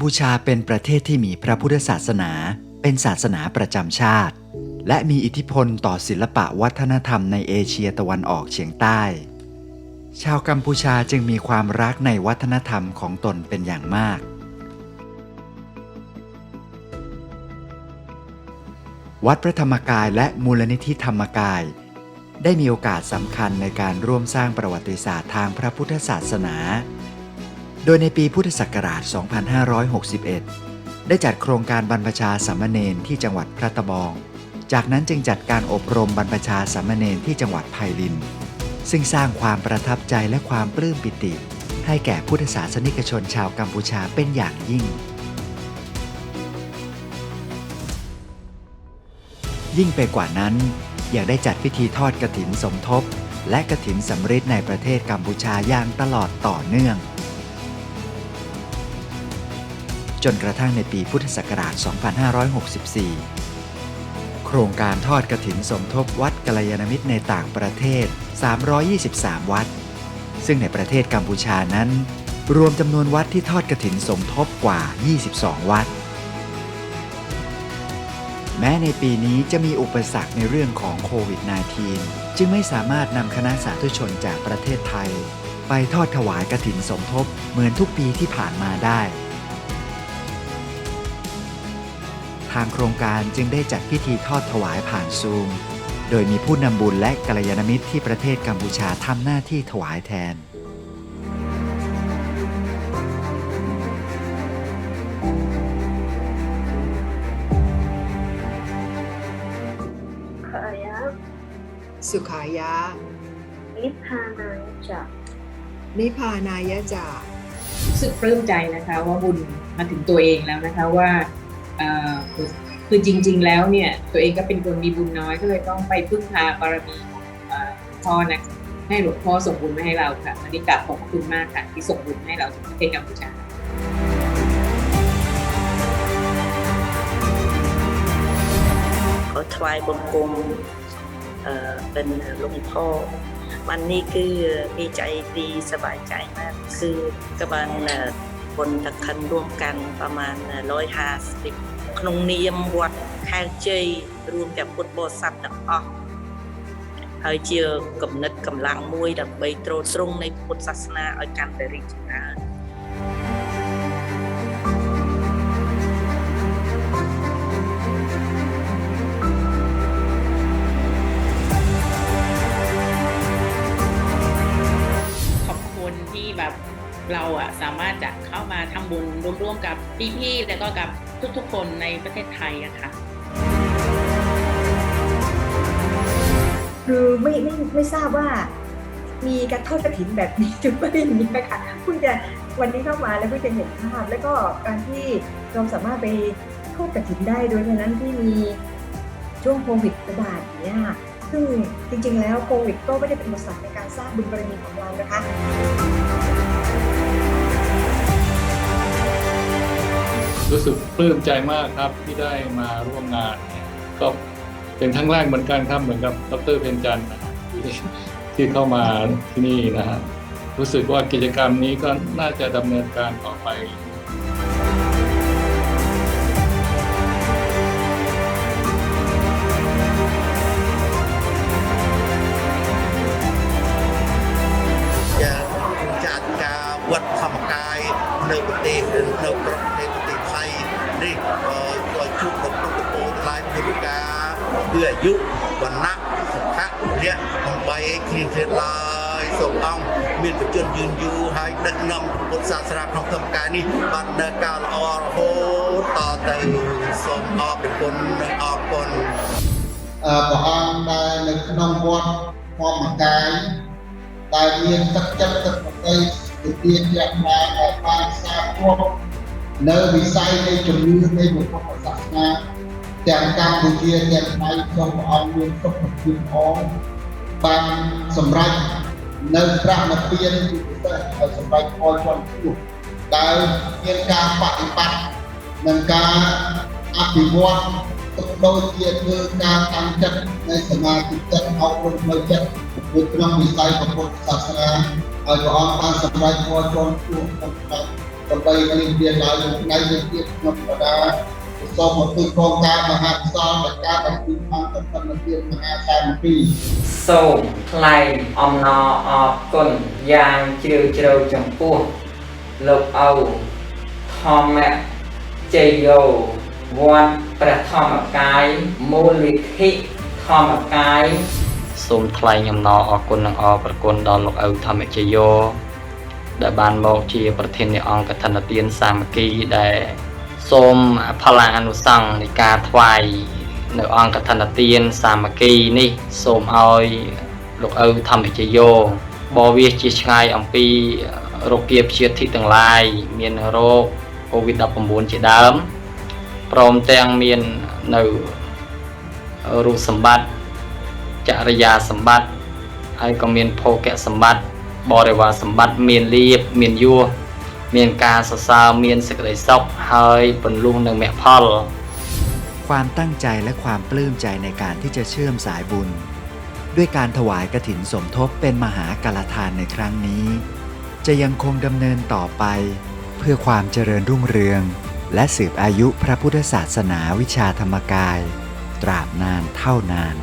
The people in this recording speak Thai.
กัมพูชาเป็นประเทศที่มีพระพุทธศาสนา เป็นศาสนาประจำชาติ และมีอิทธิพลต่อศิลปะวัฒนธรรมในเอเชียตะวันออกเฉียงใต้ ชาวกัมพูชาจึงมีความรักในวัฒนธรรมของตนเป็นอย่างมาก วัดพระธรรมกายและมูลนิธิธรรมกาย ได้มีโอกาสสำคัญในการร่วมสร้างประวัติศาสตร์ทางพระพุทธศาสนา โดยในปีพุทธศักราช 2561 ได้จัดโครงการบรรพชาสามเณรที่จังหวัดพระตะบอง จากนั้นจึงจัดการอบรมบรรพชาสามเณรที่จังหวัดไผ่ลิน ซึ่งสร้างความประทับใจและความปลื้มปิติ ให้แก่พุทธศาสนิกชนชาวกัมพูชาเป็นอย่างยิ่ง ยิ่งไปกว่านั้นยังได้จัดพิธีทอดกระถินสมทบ และกระถินสำริดในประเทศกัมพูชาอย่างตลอดต่อเนื่อง จนกระทั่งในปีพุทธศักราช 2564 โครงการทอดกระถินสมทบวัดกัลยาณมิตรในต่างประเทศ 323 วัด ซึ่งในประเทศกัมพูชานั้น รวมจำนวนวัดที่ทอดกระถินสมทบกว่า 22 วัด แม้ในปีนี้จะมีอุปสรรคในเรื่องของโควิด -19 จึงไม่สามารถนำคณะสาธุชนจากประเทศไทย ไปทอดถวายกระถินสมทบเหมือนทุกปีที่ผ่านมาได้ ทางโครงการจึงได้จัดพิธีทอดถวายผ่านซูม โดยมีผู้นำบุญและกัลยาณมิตรที่ประเทศกัมพูชาทำหน้าที่ถวายแทนขายะสุขายะ นิพพานังจะนิพพานายะจารู้สึกปลื้มใจนะคะว่าบุญมาถึงตัวเองแล้วนะคะว่าเอ่อ คือจริง ๆ แล้วเนี่ยตัวเองก็เป็นคนมีบุญน้อยก็เลยต้องไปพึ่งพาบารมีของพ่อนะให้หลวงพ่อส่งบุญมาให้เราค่ะอันนี้กราบขอบคุณมากค่ะที่ส่งบุญให้เราถึงประเทศกัมพูชาขอถวายบังคมเป็นหลวงพ่อวันนี้คือมีใจดีสบายใจมาก คือกำลังคนตะคันร่วมกันประมาณร้อยห้าสิบ ក្នុងនាមវត្តខែលជ័យរួមទាំងពុទ្ធបរិស័ទទាំងអស់ហើយជាគំនិតកម្លាំងមួយដើម្បីទ្រទ្រង់នៃពុទ្ធសាសនាឲ្យកាន់តែរីកចម្រើន ขอบคุณที่แบบเราอะสามารถจะ เข้ามาทำบุญร่วมกับพี่ๆแล้วก็กับทุกๆคนในประเทศไทยอะค่ะคือไม่ไม่ไม่ทราบว่า มีการทอดกระถินแบบนี้จุดประเด็นนี้ค่ะเพิ่งจะวันนี้เข้ามาแล้วเพิ่งจะเห็นภาพ แล้วก็การที่เราสามารถไปทอดกระถินได้โดยฉะนั้นที่มีช่วงโควิดระบาดเนี้ยซึ่งจริงๆแล้วโควิดก็ไม่ได้เป็นอุปสรรคในการสร้างบุญบารมีของเรานะคะ รู้สึกปลื้มใจมากครับที่ได้มาร่วมงาน ก็เป็นครั้งแรกเหมือนกันครับเหมือนกับดรเพนจันทร์ที่เข้ามาที่นี่นะฮะรู้สึกว่ากิจกรรมนี้ก็น่าจะดำเนินการต่อไปจะจัดการวัดธรรมกายในประเทศในประเทศ គឺអាយុវណ្ណៈសុខៈលៈបំបីគ្លៀងគ្លាតឡើយសូមអង្គមានបច្ចុប្បន្នយឺនយូរហើយដឹកនាំពុទ្ធសាសនាក្នុងធម្មកាយនេះបានដើរការល្អរហូតតទៅសូមអរគុណនិងអរគុណអឺព្រះអង្គដែលនៅក្នុងវត្តធម្មកាយដែលមានទឹកចិត្តទឹកប្រតិវិទានយ៉ាងណាដែលបានសាធុនៅវិស័យនៃជំនឿនៃពុទ្ធសាសនា ទាំងកម្ពុជាទាំងថៃសូមព្រះអង្គមានសុខភាពល្អបានសម្រេចនៅប្រណិពានជាពិសេសឲ្យសម្រេចផលជាន់ខ្ពស់ដែលមានការបប្រតិបត្តិនិងការអភិវឌ្ឍទុកដូចជាធ្វើការតាំងចិត្តនៃសមាធិចិត្តអប់រំផ្លូវចិត្តនៅក្នុងវិស័យពុទ្ធសាសនាឲ្យព្រះអង្គបានសម្រេចផលជាន់ខ្ពស់ក្នុងការដើម្បីមានវាឡើងថ្ងៃនេះទៀតខ្ញុំបដា សូមមកទូកងការមហាសន្និការអំពីអង្គកណ្ដាលមហាសាមគ្គីសូមថ្លែងអំណរអរគុណយ៉ាងជ្រាលជ្រៅចំពោះលោកឪធម្មជ័យយោវត្តព្រះធម្មកាយមូលនិធិធម្មកាយសូមថ្លែងអំណរអរគុណនិងអរព្រគុណដល់លោកឪធម្មជយោដែលបានមកជាប្រធាននៃអង្គកឋិនទានសាមគ្គីដែល សូមផល្លាអនុសង្ឃនៃការថ្វាយនៅអង្គកឋិនទានសាមគ្គីនេះសូមឲ្យលោកឪធម្មជយោបរវាសជាឆ្ងាយអំពីរោគគាព្យាធិទាំងឡាយមានរោគ COVID-19 ជាដើមព្រមទាំងមាននៅរូបសម្បត្តិចរិយាសម្បត្តិហើយក៏មានភោគៈសម្បត្តិបរិវារសម្បត្តិមានលៀបមានយ มีการสะสมมีสกเลยซอกเฮยบนลุงหนึ่งแม่พอลความตั้งใจและความปลื้มใจในการที่จะเชื่อมสายบุญ ด้วยการถวายกระถินสมทบเป็นมหากาลทานในครั้งนี้ จะยังคงดำเนินต่อไป เพื่อความเจริญรุ่งเรือง และสืบอายุพระพุทธศาสนาวิชาธรรมกาย ตราบนานเท่านาน